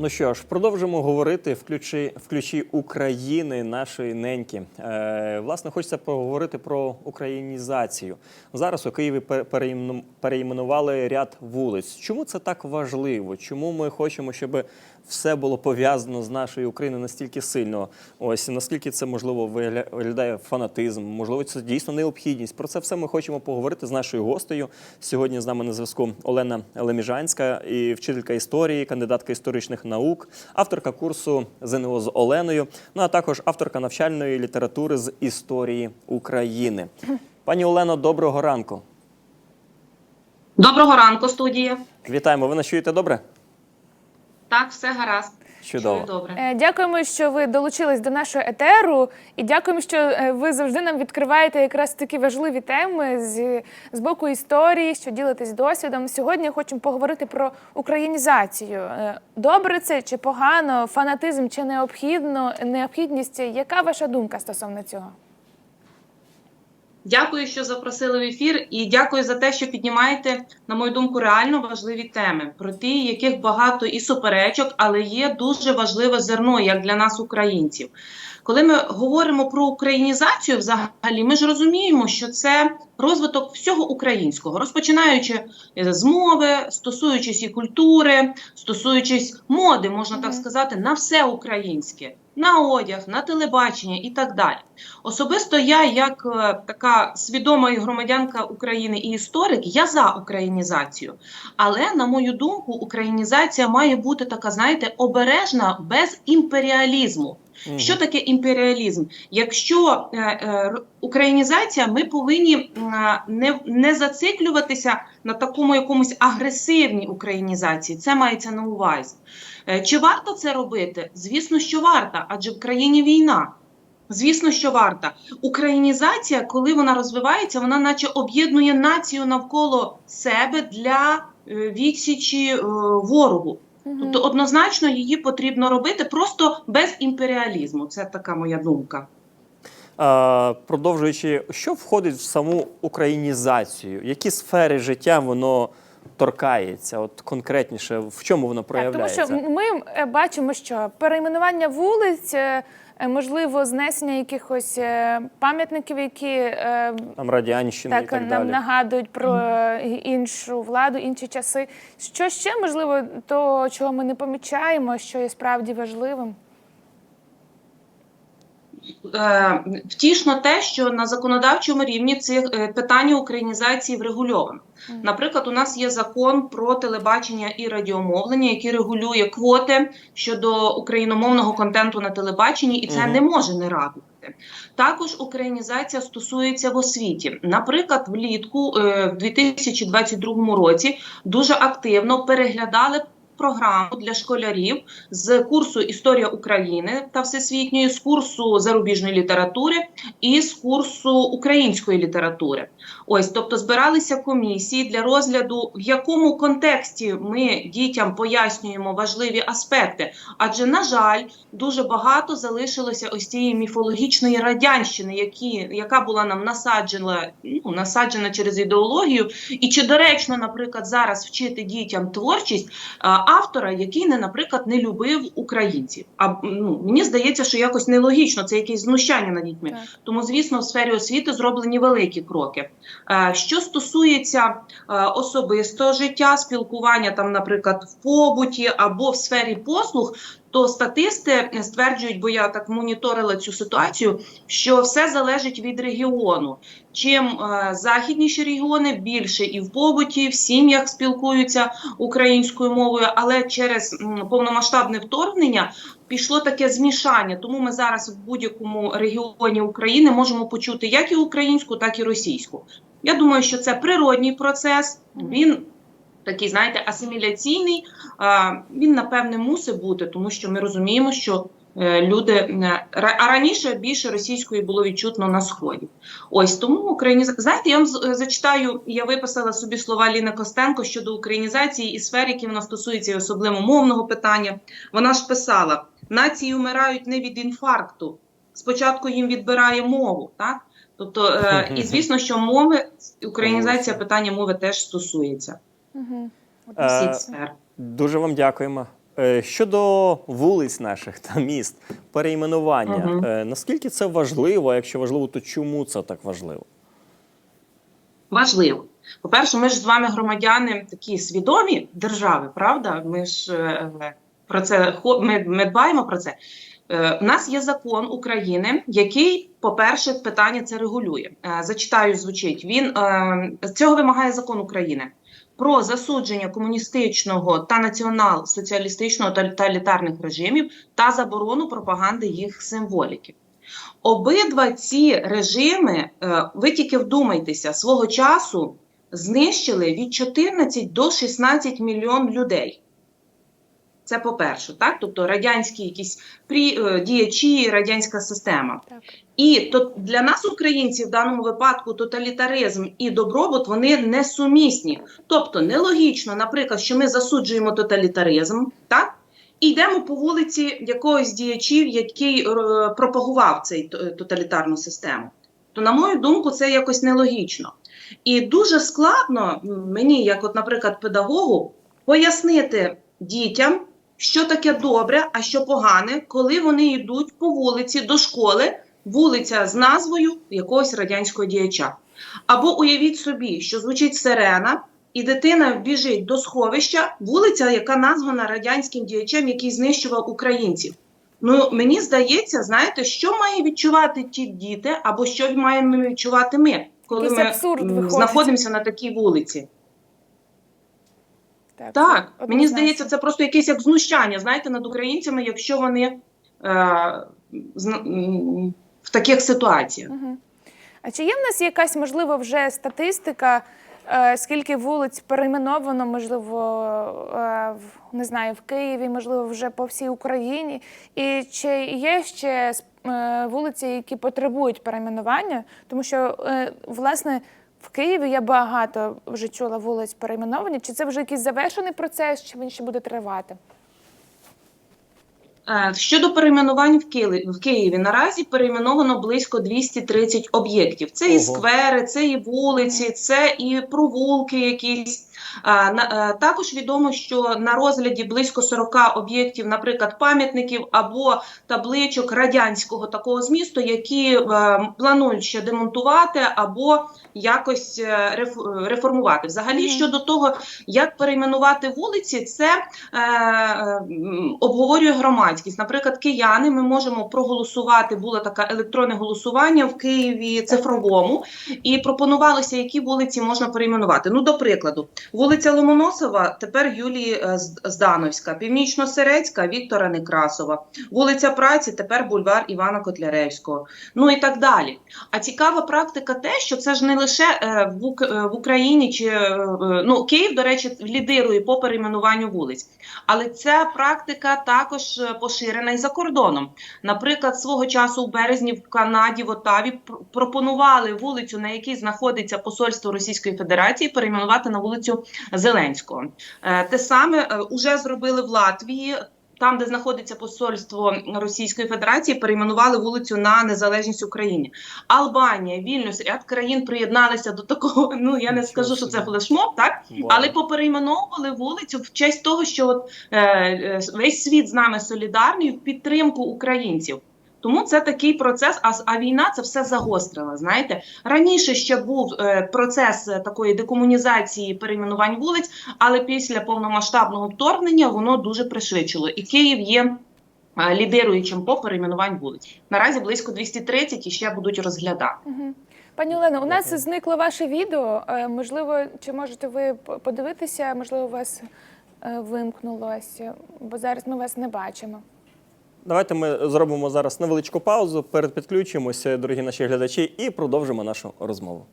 Ну що ж, продовжимо говорити в ключі, в ключі України, нашої неньки. Е, власне, хочеться поговорити про українізацію. Зараз у Києві пе- переіменували ряд вулиць. Чому це так важливо? Чому ми хочемо, щоб все було пов'язано з нашою Україною настільки сильно? Ось наскільки це можливо вигля- виглядає фанатизм? Можливо, це дійсно необхідність. Про це все ми хочемо поговорити з нашою гостею. Сьогодні з нами на зв'язку Олена Леміжанська, і вчителька історії, кандидатка історичних наук, авторка курсу ЗНО з Оленою. Ну а також авторка навчальної літератури з історії України. Пані Олено, доброго ранку. Доброго ранку, студія. Вітаємо. Ви нас чуєте добре? Так, все гаразд. Чудово. Добре. Е, Дякуємо, що ви долучились до нашого етеру, і дякуємо, що е, ви завжди нам відкриваєте якраз такі важливі теми з, з боку історії, що ділитесь досвідом. Сьогодні хочемо поговорити про українізацію. Е, Добре це чи погано, фанатизм чи необхідно, необхідність. Яка ваша думка стосовно цього? Дякую, що запросили в ефір, і дякую за те, що піднімаєте, на мою думку, реально важливі теми, про ті, яких багато і суперечок, але є дуже важливе зерно як для нас, українців. Коли ми говоримо про українізацію, взагалі, ми ж розуміємо, що це розвиток всього українського, розпочинаючи з мови, стосуючись і культури, стосуючись моди, можна так сказати, на все українське, на одяг, на телебачення і так далі. Особисто я, як е, така свідома громадянка України і історик, я за українізацію. Але, на мою думку, українізація має бути така, знаєте, обережна без імперіалізму. Мгм. Що таке імперіалізм? Якщо е, е, українізація, ми повинні а, не, не зациклюватися на такому якомусь агресивній українізації. Це мається на увазі. Е, Чи варто це робити? Звісно, що варто, адже в країні війна. Звісно, що варта. Українізація, коли вона розвивається, вона наче об'єднує націю навколо себе для е, відсічі е, ворогу. Тобто однозначно її потрібно робити просто без імперіалізму. Це така моя думка. А, продовжуючи, що входить в саму українізацію? Які сфери життя воно торкається? От конкретніше, в чому воно Так, тому що ми е, бачимо, що перейменування вулиць, е, можливо, знесення якихось е, пам'ятників, які там Там так, і так, нам далі. нагадують про е, іншу владу, інші часи. Що ще можливо, то чого ми не помічаємо, що є справді важливим? Е, Втішно те, що на законодавчому рівні це е, питання українізації врегульовано. Наприклад, у нас є закон про телебачення і радіомовлення, який регулює квоти щодо україномовного контенту на телебаченні, і це не може не радувати. Також українізація стосується в освіті. Наприклад, влітку е, в 2022 році дуже активно переглядали. Програму для школярів з курсу Історія України та всесвітньої, з курсу зарубіжної літератури і з курсу української літератури. Ось, тобто, збиралися комісії для розгляду, в якому контексті ми дітям пояснюємо важливі аспекти. Адже, на жаль, дуже багато залишилося ось цієї міфологічної радянщини, які, яка була нам насаджена, ну, насаджена через ідеологію. І чи доречно, наприклад, зараз вчити дітям творчість автора, який не, наприклад, не любив українців. А ну, мені здається, що якось нелогічно, це якесь знущання над дітьми. Так. Тому, звісно, в сфері освіти зроблені великі кроки. Е, Що стосується е, особистого життя, спілкування там, наприклад, в побуті або в сфері послуг, то статисти стверджують, бо я так моніторила цю ситуацію, що все залежить від регіону. Чим е, західніші регіони більше і в побуті, в сім'ях спілкуються українською мовою, але через м, повномасштабне вторгнення пішло таке змішання. Тому ми зараз в будь-якому регіоні України можемо почути як і українську, так і російську. Я думаю, що це природній процес. Він такий, знаєте, асиміляційний. Він напевне мусить бути, тому що ми розуміємо, що е, люди е, а раніше більше російської було відчутно на сході. Ось тому україніза... Знаєте, я вам зачитаю. Я виписала собі слова Ліни Костенко щодо українізації і сфер, які вона стосується, і особливо мовного питання. Вона ж писала: нації вмирають не від інфаркту. Спочатку їм відбирає мову, так? Тобто, е, і звісно, що мови українізація питання мови теж стосується Угу. Е. Дуже вам дякуємо. Е, Щодо вулиць наших та міст, перейменування, Мгм. е, наскільки це важливо? Якщо важливо, то чому це так важливо? Важливо. По-перше, ми ж з вами громадяни такі свідомі держави, правда? Ми ж е, про це ми, ми дбаємо про це. Е, У нас є закон України, який, по-перше, питання це регулює. Е, Зачитаю, звучить. Він е, цього вимагає закон України про засудження комуністичного та націонал-соціалістичного тоталітарних режимів та заборону пропаганди їх символіки. Обидва ці режими, е, ви тільки вдумайтеся, свого часу знищили від 14 до 16 мільйон людей. Це по-перше, так? Тобто радянські якісь прі, е, діячі, радянська система. Так. І то для нас, українців, в даному випадку тоталітаризм і добробут вони несумісні. Тобто нелогічно, наприклад, що ми засуджуємо тоталітаризм, так? І йдемо по вулиці якогось діячів, який е, пропагував цей тоталітарну систему. То, на мою думку, це якось нелогічно. І дуже складно мені, як, от, наприклад, педагогу, пояснити дітям, що таке добре, а що погане, коли вони йдуть по вулиці до школи, вулиця з назвою якогось радянського діяча. Або уявіть собі, що звучить сирена, і дитина біжить до сховища, вулиця, яка названа радянським діячем, який знищував українців. Ну, мені здається, знаєте, що має відчувати ті діти, або що маємо відчувати ми, коли Якийсь ми знаходимося на такій вулиці. Так, Так, це мені здається, це просто якесь як знущання, знаєте, над українцями, якщо вони е, в таких ситуаціях. Мгм. А чи є в нас якась можливо вже статистика, е, скільки вулиць перейменовано, можливо, е, не знаю, в Києві, можливо, вже по всій Україні? І чи є ще е, вулиці, які потребують перейменування? Тому що власне. В Києві я багато вже чула вулиць перейменовані. Чи це вже якийсь завершений процес, чи він ще буде тривати? Е, Щодо перейменувань в Києві, в Києві наразі перейменовано близько 230 об'єктів. Це і сквери, це і вулиці, це і провулки якісь. А, на- е, Також відомо, що на розгляді близько 40 об'єктів, наприклад, пам'ятників або табличок радянського такого змісту, які е, планують ще демонтувати або якось е, реформувати. Взагалі, Мгм. щодо того, як перейменувати вулиці, це е, е, обговорює громадськість. Наприклад, кияни ми можемо проголосувати. Було таке електронне голосування в Києві цифровому, і пропонувалося, які вулиці можна перейменувати. Ну, до прикладу, вулиця Ломоносова тепер Юлії е, Здановська, Північно-Серецька Віктора Некрасова, вулиця Праці, тепер бульвар Івана Котляревського. Ну і так далі. А цікава практика те, що це ж не лише е, е, в Україні чи ну Київ, до речі, лідирує по перейменуванню вулиць, але ця практика також е, поширена і за кордоном. Наприклад, свого часу у березні в Канаді, в Отаві пропонували вулицю, на якій знаходиться посольство Російської Федерації, перейменувати на вулицю Зеленського. Е, Те саме е, уже зробили в Латвії. Там, де знаходиться посольство Російської Федерації, перейменували вулицю на незалежність України. Албанія, Вільнюс, ряд країн приєдналися до такого. Ну я не скажу, що це флешмоб, так але поперейменовували вулицю в честь того, що от, е, е, весь світ з нами солідарний в підтримку українців. Тому це такий процес. А, а війна це все загострила. Знаєте, раніше ще був е, процес е, такої декомунізації перейменувань вулиць, але після повномасштабного вторгнення воно дуже пришвидшило. І Київ є е, лідируючим по перейменувань вулиць. Наразі близько 230 і ще будуть розглядати. Пані Олено, у нас зникло ваше відео. Можливо, чи можете ви подивитися? Можливо, у вас вимкнулося, бо зараз ми вас не бачимо. Давайте ми зробимо зараз невеличку паузу, перед підключимося, дорогі наші глядачі, і продовжимо нашу розмову.